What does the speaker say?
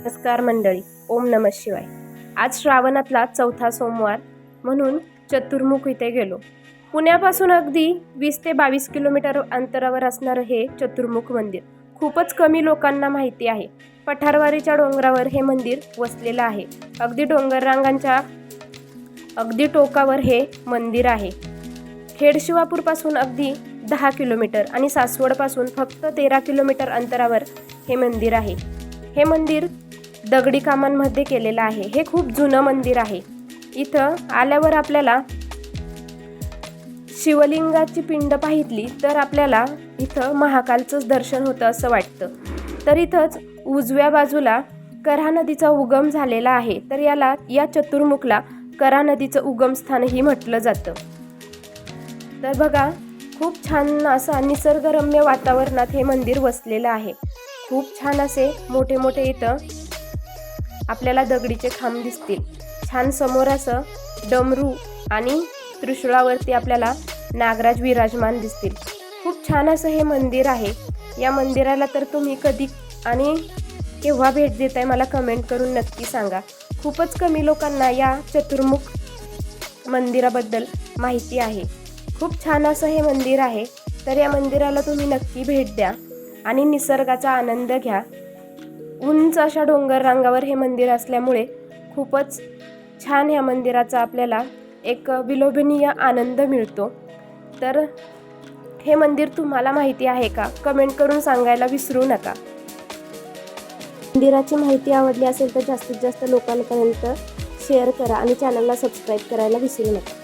नमस्कार मंडळी ओम नम शिवाय. आज श्रावणातला चौथा सोमवार म्हणून चतुर्मुख इथे गेलो. पुण्यापासून अगदी वीस ते बावीस किलोमीटर अंतरावर असणारं हे चतुर्मुख मंदिर. खूपच कमी लोकांना माहिती आहे. पठारवारीच्या डोंगरावर हे मंदिर वसलेलं आहे. अगदी डोंगररांगांच्या अगदी टोकावर हे मंदिर आहे. खेडशिवापूरपासून अगदी दहा किलोमीटर आणि सासवडपासून फक्त तेरा किलोमीटर अंतरावर हे मंदिर आहे. हे मंदिर दगडी कामांमध्ये केलेलं आहे. हे खूप जुनं मंदिर आहे. इथं आल्यावर आपल्याला शिवलिंगाची पिंड पाहितली तर आपल्याला इथं महाकालचंच दर्शन होतं असं वाटतं. तर इथंच उजव्या बाजूला करा नदीचा उगम झालेला आहे. तर याला या चतुर्मुखला करा नदीचं उगमस्थानही म्हटलं जातं. तर बघा खूप छान असं निसर्गरम्य वातावरणात हे मंदिर वसलेलं आहे. खूप छान असे मोठे मोठे इथं आपल्याला दगडीचे खांब दिसतील. छान समोर असं डमरू आणि त्रिशूळावरती आपल्याला नागराज विराजमान दिसतील. खूप छान असं हे मंदिर आहे. या मंदिराला तर तुम्ही कधी आणि केव्हा भेट देताय मला कमेंट करून नक्की सांगा. खूपच कमी लोकांना या चतुर्मुख मंदिराबद्दल माहिती आहे. खूप छान असं हे मंदिर आहे. तर या मंदिराला तुम्ही नक्की भेट द्या आणि निसर्गाचा आनंद घ्या. उंच अशा डोंगर रांगावर हे मंदिर असल्यामुळे खूपच छान ह्या मंदिराचा आपल्याला एक विलोभनीय आनंद मिळतो. तर हे मंदिर तुम्हाला माहिती आहे का? कमेंट करून सांगायला विसरू नका. मंदिराची माहिती आवडली असेल तर जास्तीत जास्त लोकांपर्यंत शेअर करा आणि चॅनलला सबस्क्राईब करायला विसरू नका.